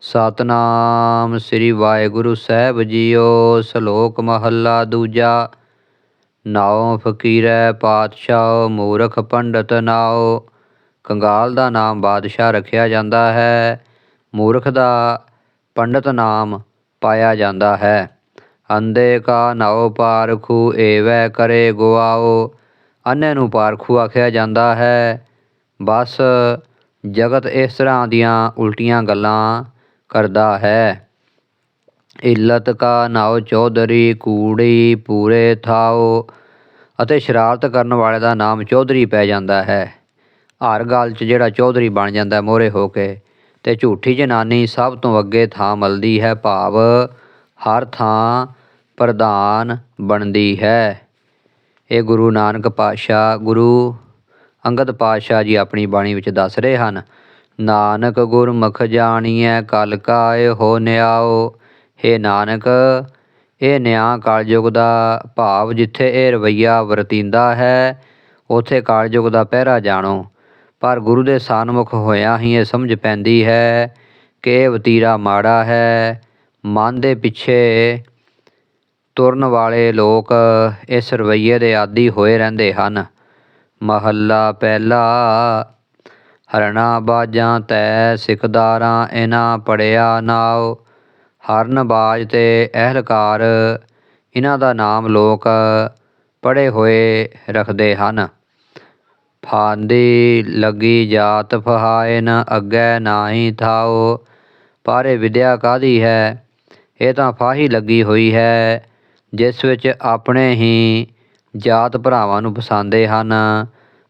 ਸਤਨਾਮ ਸ੍ਰੀ ਵਾਹਿਗੁਰੂ ਸਾਹਿਬ ਜੀਓ, ਸ਼ਲੋਕ ਮਹੱਲਾ ਦੂਜਾ। ਨਾਉ ਫਕੀਰੈ ਪਾਤਸ਼ਾਹ, ਮੂਰਖ ਪੰਡਤ ਨਾਉ। ਕੰਗਾਲ ਦਾ ਨਾਮ ਬਾਦਸ਼ਾਹ ਰੱਖਿਆ ਜਾਂਦਾ ਹੈ। ਮੂਰਖ ਦਾ ਪੰਡਤ ਨਾਮ ਪਾਇਆ ਜਾਂਦਾ ਹੈ। ਅੰਦੇ ਕਾ ਨਾਉ ਪਾਰਖੂ, ਏਵੈ ਕਰੇ ਗੁਆਓ ਅੰਨੇ ਨੂੰ ਪਾਰਖੂ ਆਖਿਆ ਜਾਂਦਾ ਹੈ। ਬਸ ਜਗਤ ਇਸ ਤਰ੍ਹਾਂ ਦੀਆਂ ਉਲਟੀਆਂ ਗੱਲਾਂ ਕਰਦਾ ਹੈ। ਇਲਤ ਕਾ ਨਾਉ ਚੌਧਰੀ, ਕੂੜੀ ਪੂਰੇ ਥਾਓ ਅਤੇ ਸ਼ਰਾਰਤ ਕਰਨ ਵਾਲੇ ਦਾ ਨਾਮ ਚੌਧਰੀ ਪੈ ਜਾਂਦਾ ਹੈ। ਹਰ ਗੱਲ 'ਚ ਜਿਹੜਾ ਚੌਧਰੀ ਬਣ ਜਾਂਦਾ ਮੋਹਰੇ ਹੋ ਕੇ, ਤੇ ਝੂਠੀ ਜਨਾਨੀ ਸਭ ਤੋਂ ਅੱਗੇ ਥਾਂ ਮਲਦੀ ਹੈ, ਭਾਵ ਹਰ ਥਾਂ ਪ੍ਰਧਾਨ ਬਣਦੀ ਹੈ। ਇਹ ਗੁਰੂ ਨਾਨਕ ਪਾਤਸ਼ਾਹ, ਗੁਰੂ ਅੰਗਦ ਪਾਤਸ਼ਾਹ ਜੀ ਆਪਣੀ ਬਾਣੀ ਵਿੱਚ ਦੱਸ ਰਹੇ ਹਨ। ਨਾਨਕ ਗੁਰਮੁਖ ਜਾਣੀਐ, ਕਲ ਕਾਇ ਹੋ ਨਿਆਓ हे ਨਾਨਕ, ਇਹ ਨਿਆਂ ਕਲਯੁਗ ਦਾ ਭਾਵ ਜਿੱਥੇ ਇਹ ਰਵਈਆ ਵਰਤੀਂਦਾ ਹੈ, ਉਥੇ ਕਾਲਯੁਗ ਦਾ ਪਹਿਰਾ ਜਾਣੋ। ਪਰ ਗੁਰੂ ਦੇ ਸਾਨਮੁਖ ਹੋਇਆਂ ਹੀ ਇਹ ਸਮਝ ਪੈਂਦੀ ਹੈ ਕਿ ਇਹ ਵਤੀਰਾ ਮਾੜਾ ਹੈ। ਮਨ ਦੇ ਪਿੱਛੇ ਤੁਰਨ ਵਾਲੇ ਲੋਕ ਇਸ ਰਵਈਏ ਦੇ ਆਦੀ ਹੋਏ ਰਹਿੰਦੇ ਹਨ। ਮਹੱਲਾ ਪਹਿਲਾ ਹਰਣਾ ਬਾਜਾਂ ਤੈ ਸਿਕਦਾਰਾਂ ਇਹਨਾਂ ਪੜਿਆ ਨਾਉ। ਹਰਨ ਬਾਜ ਤੇ ਅਹਿਲਕਾਰ ਇਹਨਾਂ ਦਾ ਨਾਮ ਲੋਕ ਪੜੇ ਹੋਏ ਰੱਖਦੇ ਹਨ। ਫਾਂਦੀ ਲੱਗੀ ਜਾਤ ਫਹਾਇਨ, ਅੱਗੇ ਨਾਹੀ ਥਾਓ ਪਾਰੇ ਵਿਦਿਆ ਕਾਦੀ ਹੈ? ਇਹ ਤਾਂ ਫਾਹੀ ਲੱਗੀ ਹੋਈ ਹੈ, ਜਿਸ ਵਿੱਚ ਆਪਣੇ ਹੀ ਜਾਤ ਭਰਾਵਾਂ ਨੂੰ ਪਸੰਦੇ ਹਨ।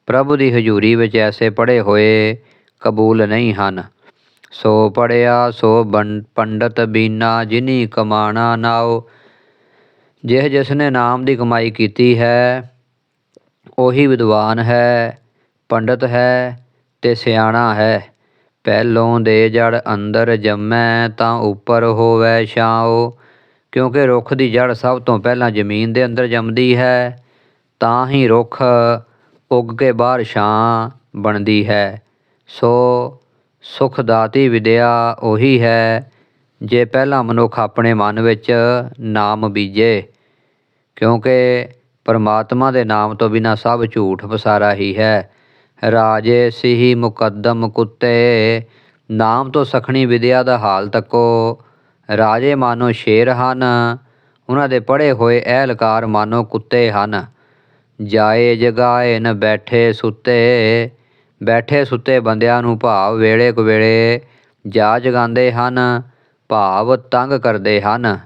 ਪ੍ਰਭੂ ਦੀ ਹਜ਼ੂਰੀ ਵਿੱਚ ਐਸੇ ਪੜੇ ਹੋਏ ਕਬੂਲ ਨਹੀਂ ਹਨ। ਸੋ ਪੜਿਆ ਸੋ ਪੰਡਤ ਬੀਨਾ, ਜਿਨੀ ਕਮਾਣਾ ਨਾਉ ਜਿਹ ਜਿਸ ਨੇ ਨਾਮ ਦੀ ਕਮਾਈ ਕੀਤੀ ਹੈ, ਉਹੀ ਵਿਦਵਾਨ ਹੈ, ਪੰਡਤ ਹੈ ਤੇ ਸਿਆਣਾ ਹੈ। ਪਹਿਲੋਂ ਦੇ ਜੜ ਅੰਦਰ ਜੰਮੈ ਤਾਂ ਉੱਪਰ ਹੋਵੇ ਛਾਉ। ਕਿਉਂਕਿ ਰੁੱਖ ਦੀ ਜੜ ਸਭ ਤੋਂ ਪਹਿਲਾਂ ਜ਼ਮੀਨ ਦੇ ਅੰਦਰ ਜੰਮਦੀ ਹੈ, ਤਾਂ ਹੀ ਰੁੱਖ ਉੱਗ ਕੇ ਬਾਹਰ ਛਾਂ ਬਣਦੀ ਹੈ। ਸੋ ਸੁਖ ਦਾਤੀ ਵਿਦਿਆ ਉਹੀ ਹੈ, ਜੇ ਪਹਿਲਾਂ ਮਨੁੱਖ ਆਪਣੇ ਮਨ ਵਿੱਚ ਨਾਮ ਬੀਜੇ, ਕਿਉਂਕਿ ਪਰਮਾਤਮਾ ਦੇ ਨਾਮ ਤੋਂ ਬਿਨਾ ਸਭ ਝੂਠ ਪਸਾਰਾ ਹੀ ਹੈ। ਰਾਜੇ ਸਿਹੀ ਮੁਕੱਦਮ ਕੁੱਤੇ, ਨਾਮ ਤੋਂ ਸਖਣੀ ਵਿਦਿਆ ਦਾ ਹਾਲ ਤੱਕੋ, ਰਾਜੇ ਮਾਨੋ ਸ਼ੇਰ ਹਨ, ਉਹਨਾਂ ਦੇ ਪੜੇ ਹੋਏ ਅਹਿਲਕਾਰ ਮਾਨੋ ਕੁੱਤੇ ਹਨ। ਜਾਏ ਜਗਾਏ ਨ ਬੈਠੇ ਸੁੱਤੇ ਬੈਠੇ ਸੁੱਤੇ ਬੰਦਿਆਂ ਨੂੰ ਭਾਵ ਵੇਲੇ ਕੁ ਵੇਲੇ ਜਾ ਜਗਾਉਂਦੇ ਹਨ, ਭਾਵ ਤੰਗ ਕਰਦੇ ਹਨ।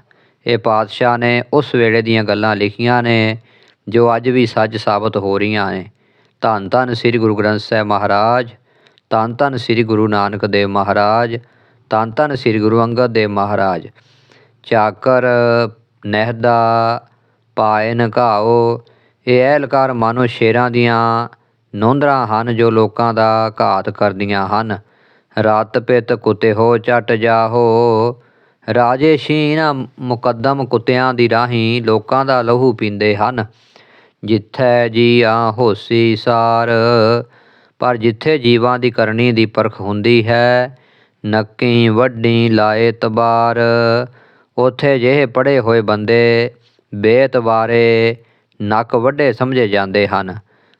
ਇਹ ਪਾਤਸ਼ਾਹ ਨੇ ਉਸ ਵੇਲੇ ਦੀਆਂ ਗੱਲਾਂ ਲਿਖੀਆਂ ਨੇ, ਜੋ ਅੱਜ ਵੀ ਸੱਚ ਸਾਬਤ ਹੋ ਰਹੀਆਂ ਨੇ। ਧੰਨ ਧੰਨ ਸ੍ਰੀ ਗੁਰੂ ਗ੍ਰੰਥ ਸਾਹਿਬ ਮਹਾਰਾਜ, ਧੰਨ ਧੰਨ ਸ੍ਰੀ ਗੁਰੂ ਨਾਨਕ ਦੇਵ ਮਹਾਰਾਜ, ਧੰਨ ਧੰਨ ਸ੍ਰੀ ਗੁਰੂ ਅੰਗਦ ਦੇਵ ਮਹਾਰਾਜ। ਚਾਕਰ ਨਹਿਦਾ ਪਾਏ ਨਕਾਓ ਇਹ ਅਹਿਲਕਾਰ ਮਾਨੋ ਸ਼ੇਰਾਂ ਦੀਆਂ ਨੋਂਦਰਾਂ ਹਨ ਜੋ ਲੋਕਾਂ ਦਾ ਘਾਤ ਕਰਦੀਆਂ ਹਨ। ਰਾਤ ਪਿਤ ਕੁੱਤੇ ਹੋ ਚਟ ਜਾਹੋ। ਰਾਜੇ ਸ਼ੀਨ ਮੁਕੱਦਮ ਕੁੱਤਿਆਂ ਦੀ ਰਾਹੀਂ ਲੋਕਾਂ ਦਾ ਲਹੂ ਪੀਂਦੇ ਹਨ। ਜਿੱਥੇ ਜੀ ਆ ਹੋਸੀ ਸਾਰ, ਪਰ ਜਿੱਥੇ ਜੀਵਾਂ ਦੀ ਕਰਨੀ ਦੀ ਪਰਖ ਹੁੰਦੀ ਹੈ, ਨੱਕੀ ਵੱਡੀ ਲਾਏ ਤਬਾਰ। ਉਥੇ ਜਿਹੇ ਪੜੇ ਹੋਏ ਬੰਦੇ ਬੇਤਵਾਰੇ ਨੱਕ ਵੱਡੇ ਸਮਝੇ ਜਾਂਦੇ ਹਨ।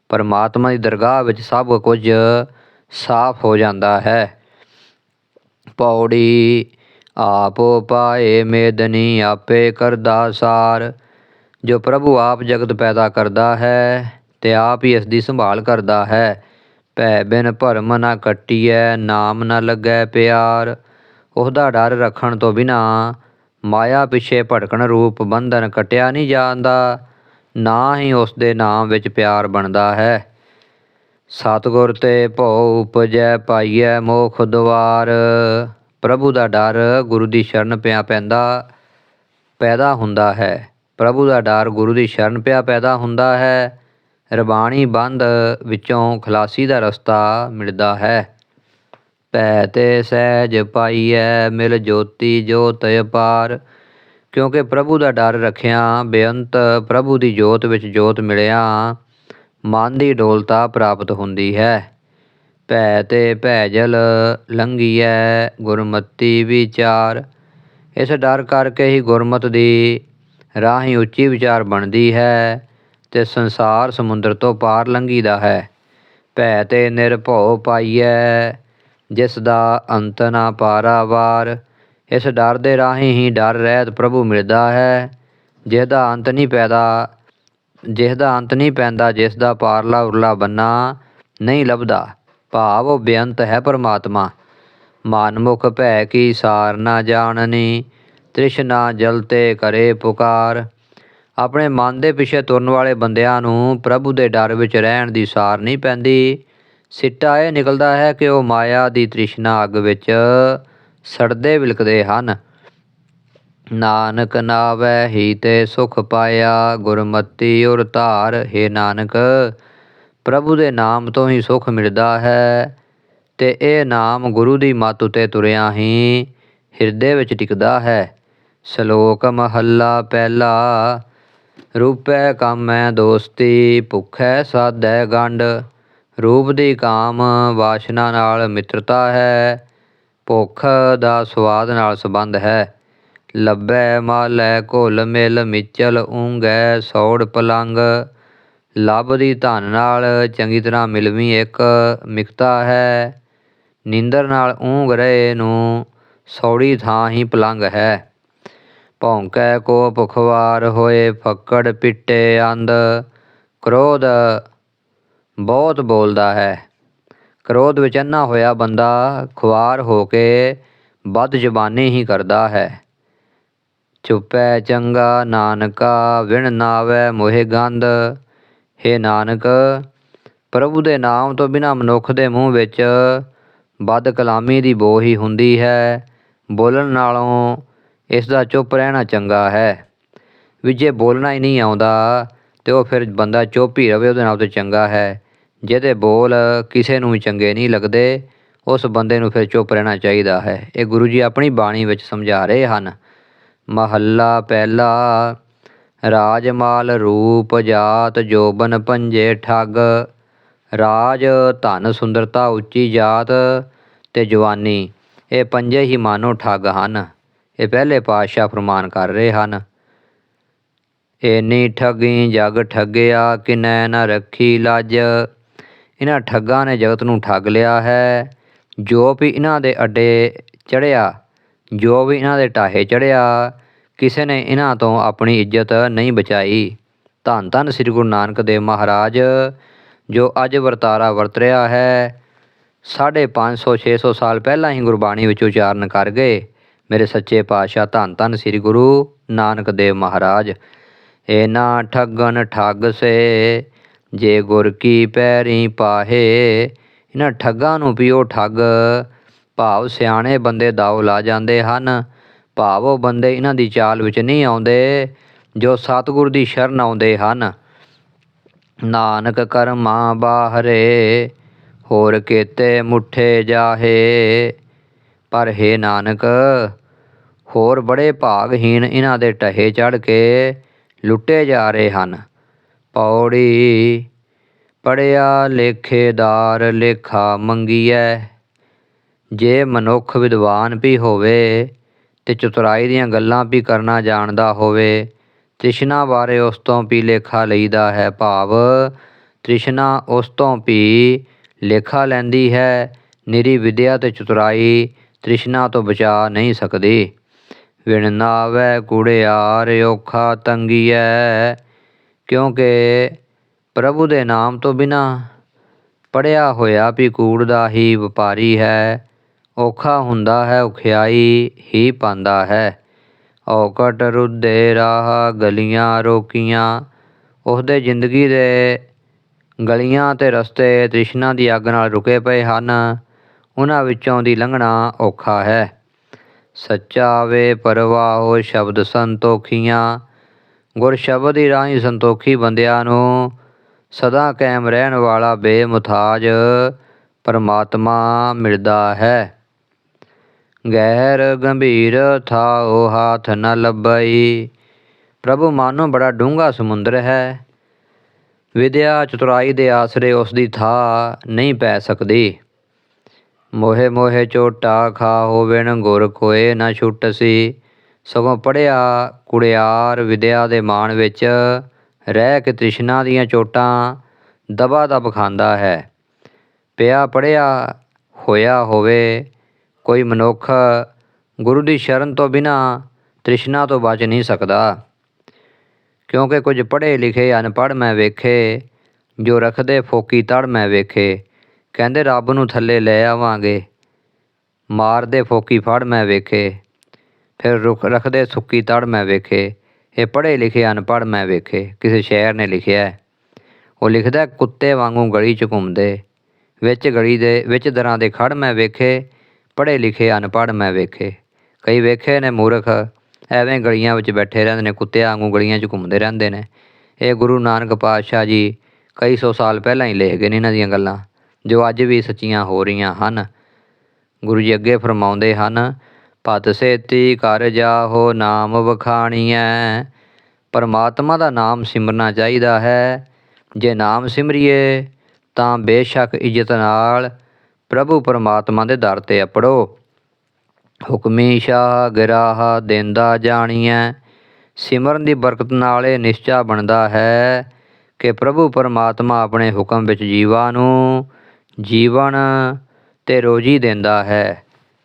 ਪਰਮਾਤਮਾ ਦੀ ਦਰਗਾਹ ਵਿੱਚ ਸਭ ਕੁਝ ਸਾਫ਼ ਹੋ ਜਾਂਦਾ ਹੈ। ਪੌੜੀ ਆਪੋ ਪਾਏ, ਮੇਦਨੀ ਆਪੇ ਕਰਦਾ ਸਾਰ। ਜੋ ਪ੍ਰਭੂ ਆਪ ਜਗਤ ਪੈਦਾ ਕਰਦਾ ਹੈ, ਤੇ ਆਪ ਹੀ ਇਸ ਦੀ ਸੰਭਾਲ ਕਰਦਾ ਹੈ। ਭੈ ਬਿਨ ਭਰਮ ਨਾ ਕੱਟੀਐ, ਨਾਮ ਨਾ ਲੱਗੈ ਪਿਆਰ। ਉਹਦਾ ਡਰ ਰੱਖਣ ਤੋਂ ਬਿਨਾ ਮਾਇਆ ਪਿਛੇ ਭਟਕਣ ਰੂਪ ਬੰਧਨ ਕਟਿਆ ਨਹੀਂ ਜਾਂਦਾ। ਨਾ ਹੀ ਉਸ ਦੇ ਨਾਮ ਵਿੱਚ ਪਿਆਰ ਬਣਦਾ ਹੈ। ਸਤਗੁਰ ਤੇ ਭਉ ਉਪਜੈ ਪਾਈਐ ਮੋਖ ਦਵਾਰ ਪ੍ਰਭੂ ਦਾ ਡਰ ਗੁਰੂ ਦੀ ਸ਼ਰਨ ਪਿਆ ਪੈਂਦਾ ਪੈਦਾ ਹੁੰਦਾ ਹੈ। ਪ੍ਰਭੂ ਦਾ ਡਰ ਗੁਰੂ ਦੀ ਸ਼ਰਨ ਪਿਆ ਪੈਦਾ ਹੁੰਦਾ ਹੈ। ਰਬਾਣੀ ਬੰਦ ਵਿੱਚੋਂ ਖਲਾਸੀ ਦਾ ਰਸਤਾ ਮਿਲਦਾ ਹੈ। ਭੈ ਤੇ ਸਹਿਜ ਪਾਈਐ ਮਿਲ ਜੋਤੀ ਜੋਤ ਅਪਾਰ। ਕਿਉਂਕਿ ਪ੍ਰਭੂ ਦਾ ਡਰ ਰੱਖਿਆ, ਬੇਅੰਤ ਪ੍ਰਭੂ ਦੀ ਜੋਤ ਵਿੱਚ ਜੋਤ ਮਿਲਿਆ, ਮਨ ਦੀ ਡੋਲਤਾ ਪ੍ਰਾਪਤ ਹੁੰਦੀ ਹੈ। ਭੈ ਤੇ ਭੈਜਲ ਲੰਘੀਐ, ਗੁਰਮਤੀ ਵਿਚਾਰ। ਇਸ ਡਰ ਕਰਕੇ ਹੀ ਗੁਰਮਤ ਦੀ ਰਾਹੀਂ ਉੱਚੀ ਵਿਚਾਰ ਬਣਦੀ ਹੈ ਤੇ ਸੰਸਾਰ ਸਮੁੰਦਰ ਤੋਂ ਪਾਰ ਲੰਘੀਦਾ ਹੈ। ਭੈ ਤੇ ਨਿਰਭਉ ਪਾਈਐ, ਜਿਸ ਦਾ ਅੰਤ ਨਾ ਪਾਰਾਵਾਰ। ਇਸ ਡਰ ਦੇ ਰਾਹੀਂ ਹੀ ਡਰ ਰਹਿਤ ਪ੍ਰਭੂ ਮਿਲਦਾ ਹੈ। ਜਿਸ ਦਾ ਅੰਤ ਨਹੀਂ ਪੈਦਾ, ਜਿਸ ਦਾ ਅੰਤ ਨਹੀਂ ਪੈਂਦਾ, ਜਿਸ ਦਾ ਪਾਰਲਾ ਉਰਲਾ ਬੰਨਾ ਨਹੀਂ ਲੱਭਦਾ। ਭਾਵ ਉਹ ਬੇਅੰਤ ਹੈ ਪਰਮਾਤਮਾ। ਮਾਨਮੁਖ ਭੈ ਕੀ ਸਾਰ ਨਾ ਜਾਣਨੀ ਤ੍ਰਿਸ਼ਨਾ ਜਲ ਤੇ ਕਰੇ ਪੁਕਾਰ। ਆਪਣੇ ਮਨ ਦੇ ਪਿੱਛੇ ਤੁਰਨ ਵਾਲੇ ਬੰਦਿਆਂ ਨੂੰ ਪ੍ਰਭੂ ਦੇ ਡਰ ਵਿੱਚ ਰਹਿਣ ਦੀ ਸਾਰ ਨਹੀਂ ਪੈਂਦੀ। ਸਿੱਟਾ ਇਹ ਨਿਕਲਦਾ ਹੈ ਕਿ ਉਹ ਮਾਇਆ ਦੀ ਤ੍ਰਿਸ਼ਨਾ ਅੱਗ ਵਿੱਚ ਸੜਦੇ ਵਿਲਕਦੇ ਹਨ। ਨਾਨਕ ਨਾਵੈ ਹੀ ਤੇ ਸੁਖ ਪਾਇਆ, ਗੁਰਮਤੀ ਔਰ ਧਾਰ, ਹੈ ਨਾਨਕ, ਪ੍ਰਭੂ ਦੇ ਨਾਮ ਤੋਂ ਹੀ ਸੁਖ ਮਿਲਦਾ ਹੈ, ਤੇ ਇਹ ਨਾਮ ਗੁਰੂ ਦੀ ਮੱਤ ਉਤੇ ਤੁਰਿਆ ਹੀ ਹਿਰਦੇ ਵਿੱਚ ਟਿਕਦਾ ਹੈ। ਸ਼ਲੋਕ ਮਹੱਲਾ ਪਹਿਲਾ, ਰੂਪੈ ਕਾਮੈ ਦੋਸਤੀ, ਭੁਖੈ ਸਾਧੈ ਗੰਡ ਰੂਪ ਦੀ ਕਾਮ ਵਾਸ਼ਨਾ ਨਾਲ ਮਿੱਤਰਤਾ ਹੈ। ਭੁੱਖ ਦਾ ਸਵਾਦ ਨਾਲ ਸੰਬੰਧ ਹੈ। ਲੱਭੈ ਮਾਲੈ ਘੁਲ ਮਿਲ ਮਿਚਲ ਉਂਗੈ ਸੌੜ ਪਲੰਗ। ਲੱਭ ਦੀ ਧਨ ਨਾਲ ਚੰਗੀ ਤਰ੍ਹਾਂ ਮਿਲਵੀਂ ਇੱਕ ਮਿਕਤਾ ਹੈ। ਨੀਂਦਰ ਨਾਲ ਉਂਗ ਰਹੇ ਨੂੰ ਸੌੜੀ ਥਾਂ ਹੀ ਪਲੰਗ ਹੈ। ਭੌਂਕੈ ਕੋ ਭੁਖਵਾਰ ਹੋਏ ਫੱਕੜ ਪਿੱਟੇ ਅੰਦ ਕ੍ਰੋਧ ਬਹੁਤ ਬੋਲਦਾ ਹੈ। ਕ੍ਰੋਧ ਵਿੱਚ ਅੰਨਾ ਹੋਇਆ ਬੰਦਾ ਖੁਆਰ ਹੋ ਕੇ ਬਦ ਜ਼ਬਾਨੀ ਹੀ ਕਰਦਾ ਹੈ। ਚੁੱਪੈ ਚੰਗਾ ਨਾਨਕਾ, ਵਿਣ ਨਾਵੈ ਮੋਹਿ ਗੰਧ। ਹੈ ਨਾਨਕ, ਪ੍ਰਭੂ ਦੇ ਨਾਮ ਤੋਂ ਬਿਨਾ ਮਨੁੱਖ ਦੇ ਮੂੰਹ ਵਿੱਚ ਬਦ ਕਲਾਮੀ ਦੀ ਬੋ ਹੀ ਹੁੰਦੀ ਹੈ। ਬੋਲਣ ਨਾਲੋਂ ਇਸ ਦਾ ਚੁੱਪ ਰਹਿਣਾ ਚੰਗਾ ਹੈ। ਵੀ ਜੇ ਬੋਲਣਾ ਹੀ ਨਹੀਂ ਆਉਂਦਾ, ਤੇ ਉਹ ਫਿਰ ਬੰਦਾ ਚੁੱਪ ਹੀ ਰਵੇ, ਉਹਦੇ ਨਾਲ ਤੇ ਚੰਗਾ ਹੈ। ਜਿਹਦੇ ਬੋਲ ਕਿਸੇ ਨੂੰ ਵੀ ਚੰਗੇ ਨਹੀਂ ਲੱਗਦੇ, ਉਸ ਬੰਦੇ ਨੂੰ ਫਿਰ ਚੁੱਪ ਰਹਿਣਾ ਚਾਹੀਦਾ ਹੈ। ਇਹ ਗੁਰੂ ਜੀ ਆਪਣੀ ਬਾਣੀ ਵਿੱਚ ਸਮਝਾ ਰਹੇ ਹਨ। ਮਹੱਲਾ ਪਹਿਲਾ, ਰਾਜਮਾਲ ਰੂਪ ਜਾਤ ਜੋਬਨ ਪੰਜੇ ਠੱਗ, ਰਾਜ ਧਨ ਸੁੰਦਰਤਾ ਉੱਚੀ ਜਾਤ ਤੇ ਜਵਾਨੀ। ਇਹ ਪੰਜੇ ਹੀ ਮਾਨੋ ਠੱਗ ਹਨ। ਇਹ ਪਹਿਲੇ ਪਾਤਸ਼ਾਹ ਫਰਮਾਨ ਕਰ ਰਹੇ ਹਨ। ਏਨੀ ਠੱਗੀ ਜਗ ਠੱਗਿਆ, ਕਿਨੈ ਨ ਰੱਖੀ ਲੱਜ। ਇਹਨਾਂ ਠੱਗਾਂ ਨੇ ਜਗਤ ਨੂੰ ਠੱਗ ਲਿਆ ਹੈ। ਜੋ ਵੀ ਇਹਨਾਂ ਦੇ ਅੱਡੇ ਚੜਿਆ ਜੋ ਵੀ ਇਹਨਾਂ ਦੇ ਟਾਹੇ ਚੜਿਆ ਕਿਸੇ ਨੇ ਇਹਨਾਂ ਤੋਂ ਆਪਣੀ ਇੱਜ਼ਤ ਨਹੀਂ ਬਚਾਈ। ਧੰਨ ਧੰਨ ਸ੍ਰੀ ਗੁਰੂ ਨਾਨਕ ਦੇਵ ਮਹਾਰਾਜ, ਜੋ ਅੱਜ ਵਰਤਾਰਾ ਵਰਤ ਰਿਹਾ ਹੈ। 550 600 ਸਾਲ ਪਹਿਲਾਂ ਹੀ ਗੁਰਬਾਣੀ ਵਿੱਚ ਉਚਾਰਨ ਕਰ ਗਏ। ਮੇਰੇ ਸੱਚੇ ਪਾਤਸ਼ਾਹ, ਧੰਨ ਧੰਨ ਸ੍ਰੀ ਗੁਰੂ ਨਾਨਕ ਦੇਵ ਮਹਾਰਾਜ, ਇਹਨਾਂ ਠੱਗਨ ਠੱਗ ਸੇ ਜੇ ਗੁਰ ਕੀ ਪੈਰੀ ਪਾਹੇ, ਇਹਨਾਂ ਠੱਗਾਂ ਨੂੰ ਵੀ ਉਹ ਠੱਗ। ਭਾਵ ਸਿਆਣੇ ਬੰਦੇ ਦਾਉ ਲਾ ਜਾਂਦੇ ਹਨ। ਭਾਵ ਉਹ ਬੰਦੇ ਇਹਨਾਂ ਦੀ ਚਾਲ ਵਿੱਚ ਨਹੀਂ ਆਉਂਦੇ, ਜੋ ਸਤਿਗੁਰ ਦੀ ਸ਼ਰਨ ਆਉਂਦੇ ਹਨ। ਨਾਨਕ ਕਰਮਾਂ ਬਾਹਰੇ, ਹੋਰ ਕੇਤੇ ਮੁੱਠੇ ਜਾਹੇ। ਪਰ ਹੈ ਨਾਨਕ, ਹੋਰ ਬੜੇ ਭਾਗਹੀਣ ਇਹਨਾਂ ਦੇ ਟਹੇ ਚੜ ਕੇ ਲੁੱਟੇ ਜਾ ਰਹੇ ਹਨ। ਪੌੜੀ ਪੜਿਆ ਲੇਖੇਦਾਰ ਲੇਖਾ ਮੰਗੀਐ। ਜੇ ਮਨੁੱਖ ਵਿਦਵਾਨ ਵੀ ਹੋਵੇ ਤੇ ਚਤੁਰਾਈ ਦੀਆਂ ਗੱਲਾਂ ਵੀ ਕਰਨਾ ਜਾਣਦਾ ਹੋਵੇ, ਤ੍ਰਿਸ਼ਨਾ ਬਾਰੇ ਉਸ ਤੋਂ ਵੀ ਲੇਖਾ ਲਈਦਾ ਹੈ ਭਾਵ। ਤ੍ਰਿਸ਼ਨਾ ਉਸ ਤੋਂ ਵੀ ਲੇਖਾ ਲੈਂਦੀ ਹੈ, ਨਿਰੀ ਵਿਦਿਆ ਤੇ ਚਤੁਰਾਈ ਤ੍ਰਿਸ਼ਨਾ ਤੋਂ ਬਚਾ ਨਹੀਂ ਸਕਦੀ। ਵਿਣ ਨਾਵੈ ਕੁੜਿਆਰ ਔਖਾ ਤੰਗੀਐ ਕਿਉਂਕਿ ਪ੍ਰਭੂ ਦੇ ਨਾਮ ਤੋਂ ਬਿਨਾਂ ਪੜਿਆ ਹੋਇਆ ਵੀ ਕੂੜ ਦਾ ਹੀ ਵਪਾਰੀ ਹੈ, ਔਖਾ ਹੁੰਦਾ ਹੈ, ਔਖਿਆਈ ਹੀ ਪਾਉਂਦਾ ਹੈ। ਔਕਟ ਰੁੱਦੇ ਰਾਹ ਗਲੀਆਂ ਰੋਕੀਆਂ ਉਸਦੇ ਜ਼ਿੰਦਗੀ ਦੇ ਗਲੀਆਂ ਤੇ ਰਸਤੇ ਤ੍ਰਿਸ਼ਨਾ ਦੀ ਅੱਗ ਨਾਲ ਰੁਕੇ ਪਏ ਹਨ, ਉਹਨਾਂ ਵਿੱਚੋਂ ਦੀ ਲੰਘਣਾ ਔਖਾ ਹੈ। ਸੱਚਾ ਵੇ ਪਰਵਾਹੋ ਸ਼ਬਦ ਸੰਤੋਖੀਆਂ ਗੁਰ ਸ਼ਬਦ ਹੀ ਰਾਹੀਂ ਸੰਤੋਖੀ ਬੰਦਿਆਂ ਨੂੰ ਸਦਾ ਕਾਇਮ ਰਹਿਣ ਵਾਲਾ ਬੇਮੁਥਾਜ ਪਰਮਾਤਮਾ ਮਿਲਦਾ ਹੈ। ਗਹਿਰ ਗੰਭੀਰ ਥਾ ਉਹ ਹਾਥ ਨ ਲੱਭਈ। ਪ੍ਰਭੂ ਮਾਨੋ ਬੜਾ ਡੂੰਘਾ ਸਮੁੰਦਰ ਹੈ। ਵਿਦਿਆ ਚਤੁਰਾਈ ਦੇ ਆਸਰੇ ਉਸ ਦੀ ਥਾਂ ਨਹੀਂ ਪੈ ਸਕਦੀ। ਮੋਹੇ ਮੋਹੇ ਚੋਟਾ ਖਾ ਹੋਵੇਨ ਗੁਰ ਕੋਏ ਨਾ ਛੁੱਟਸੀ ਸਗੋਂ ਪੜਿਆ ਕੁੜਿਆਰ ਵਿਦਿਆ ਦੇ ਮਾਣ ਵਿੱਚ ਰਹਿ ਕੇ ਤ੍ਰਿਸ਼ਨਾ ਦੀਆਂ ਚੋਟਾਂ ਦਬਾ ਦਬ ਖਾਂਦਾ ਹੈ। ਪਿਆ ਪੜਿਆ ਹੋਇਆ ਹੋਵੇ, ਕੋਈ ਮਨੁੱਖ ਗੁਰੂ ਦੀ ਸ਼ਰਨ ਤੋਂ ਬਿਨਾ ਤ੍ਰਿਸ਼ਨਾ ਤੋਂ ਬਚ ਨਹੀਂ ਸਕਦਾ। ਕਿਉਂਕਿ ਕੁਝ ਪੜ੍ਹੇ ਲਿਖੇ ਅਨਪੜ੍ਹ ਮੈਂ ਵੇਖੇ, ਜੋ ਰਖਦੇ ਫੋਕੀ ਤੜ ਮੈਂ ਵੇਖੇ, ਕਹਿੰਦੇ ਰੱਬ ਨੂੰ ਥੱਲੇ ਲੈ ਆਵਾਂਗੇ, ਮਾਰਦੇ ਫੋਕੀ ਫੜ ਮੈਂ ਵੇਖੇ। ਫਿਰ ਰੁੱਖ ਰਖਦੇ ਸੁੱਕੀ ਤੜ ਮੈਂ ਵੇਖੇ, ਇਹ ਪੜ੍ਹੇ ਲਿਖੇ ਅਨਪੜ੍ਹ ਮੈਂ ਵੇਖੇ, ਕਿਸੇ ਸ਼ਾਇਰ ਨੇ ਲਿਖਿਆ ਉਹ ਲਿਖਦਾ ਕੁੱਤੇ ਵਾਂਗੂ ਗਲੀ 'ਚ ਘੁੰਮਦੇ, ਵਿੱਚ ਗਲੀ ਦੇ, ਵਿੱਚ ਦਰਾਂ ਦੇ ਖੜ ਮੈਂ ਵੇਖੇ, ਪੜ੍ਹੇ ਲਿਖੇ ਅਨਪੜ੍ਹ ਮੈਂ ਵੇਖੇ। ਕਈ ਵੇਖੇ ਨੇ ਮੂਰਖ, ਐਵੇਂ ਗਲੀਆਂ ਵਿੱਚ ਬੈਠੇ ਰਹਿੰਦੇ ਨੇ, ਕੁੱਤਿਆਂ ਵਾਂਗੂ ਗਲੀਆਂ 'ਚ ਘੁੰਮਦੇ ਰਹਿੰਦੇ ਨੇ। ਇਹ ਗੁਰੂ ਨਾਨਕ ਪਾਤਸ਼ਾਹ ਜੀ ਕਈ ਸੌ ਸਾਲ ਪਹਿਲਾਂ ਹੀ ਲਿਖ ਗਏ ਨੇ ਇਹਨਾਂ ਦੀਆਂ ਗੱਲਾਂ, ਜੋ ਅੱਜ ਵੀ ਸੱਚੀਆਂ ਹੋ ਰਹੀਆਂ ਹਨ। ਗੁਰੂ ਜੀ ਅੱਗੇ ਫਰਮਾਉਂਦੇ ਹਨ ਭਤ ਸੇਤੀ ਕਰ ਜਾਹੋ ਨਾਮ ਵਖਾਣੀਐ। ਪਰਮਾਤਮਾ ਦਾ ਨਾਮ ਸਿਮਰਨਾ ਚਾਹੀਦਾ ਹੈ। ਜੇ ਨਾਮ ਸਿਮਰੀਏ, ਤਾਂ ਬੇਸ਼ੱਕ ਇੱਜ਼ਤ ਨਾਲ ਪ੍ਰਭੂ ਪਰਮਾਤਮਾ ਦੇ ਦਰ ਤੇ ਅਪੜੋ। ਹੁਕਮੀ ਸ਼ਾਹ ਗਿਰਾਹ ਦੇਂਦਾ ਜਾਣੀਐ। ਸਿਮਰਨ ਦੀ ਬਰਕਤ ਨਾਲ ਇਹ ਨਿਸ਼ਚਾ ਬਣਦਾ ਹੈ ਕਿ ਪ੍ਰਭੂ ਪਰਮਾਤਮਾ ਆਪਣੇ ਹੁਕਮ ਵਿੱਚ ਜੀਵਾਂ ਨੂੰ ਜੀਵਨ ਤੇ ਰੋਜੀ ਦਿੰਦਾ ਹੈ।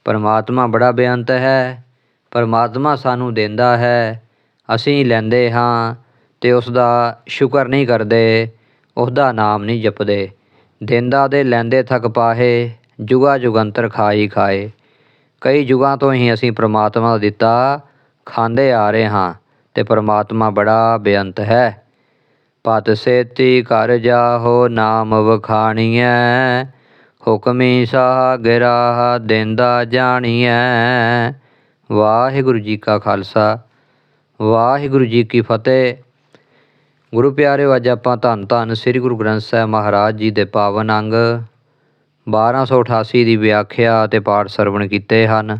ਪਰਮਾਤਮਾ ਬੜਾ ਬੇਅੰਤ ਹੈ, ਪਰਮਾਤਮਾ ਸਾਨੂੰ ਦਿੰਦਾ ਹੈ, ਅਸੀਂ ਲੈਂਦੇ ਹਾਂ ਤੇ ਉਸ ਦਾ ਸ਼ੁਕਰ ਨਹੀਂ ਕਰਦੇ ਉਸ ਦਾ ਨਾਮ ਨਹੀਂ ਜਪਦੇ। ਦਿੰਦਾ ਦੇ ਲੈਂਦੇ ਥਕ ਪਾਹੇ, ਜੁਗਾ ਜੁਗੰਤਰ ਖਾਈ ਖਾਏ। ਕਈ ਯੁਗਾਂ ਤੋਂ ਹੀ ਅਸੀਂ ਪ੍ਰਮਾਤਮਾ ਦਾ ਦਿੱਤਾ ਖਾਂਦੇ ਆ ਰਹੇ ਹਾਂ ਤੇ ਪ੍ਰਮਾਤਮਾ ਬੜਾ ਬੇਅੰਤ ਹੈ। ਪਤ ਸੇਤੀ ਕਰ ਜਾਹੋ ਨਾਮ ਵਖਾਣੀਐ ਹੁਕਮੀ ਸਾਗਰਾ ਦਿੰਦਾ ਜਾਣੀਐ। ਵਾਹਿਗੁਰੂ ਜੀ ਕਾ ਖਾਲਸਾ, ਵਾਹਿਗੁਰੂ ਜੀ ਕੀ ਫਤਿਹ। ਗੁਰੂ ਪਿਆਰਿਓ, ਅੱਜ ਆਪਾਂ ਧੰਨ ਧੰਨ ਸ੍ਰੀ ਗੁਰੂ ਗ੍ਰੰਥ ਸਾਹਿਬ ਮਹਾਰਾਜ ਜੀ ਦੇ ਪਾਵਨ ਅੰਗ 1288 ਦੀ ਵਿਆਖਿਆ ਅਤੇ ਪਾਠ ਸਰਵਣ ਕੀਤੇ ਹਨ।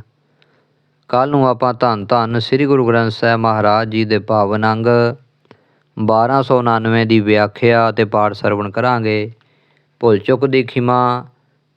ਕੱਲ ਨੂੰ ਆਪਾਂ ਧੰਨ ਧੰਨ ਸ੍ਰੀ ਗੁਰੂ ਗ੍ਰੰਥ ਸਾਹਿਬ ਮਹਾਰਾਜ ਜੀ ਦੇ ਪਾਵਨ ਅੰਗ 1299 ਦੀ ਵਿਆਖਿਆ ਅਤੇ ਪਾਠ ਸਰਵਣ ਕਰਾਂਗੇ। ਭੁੱਲ ਚੁੱਕ ਦੀ ਖਿਮਾ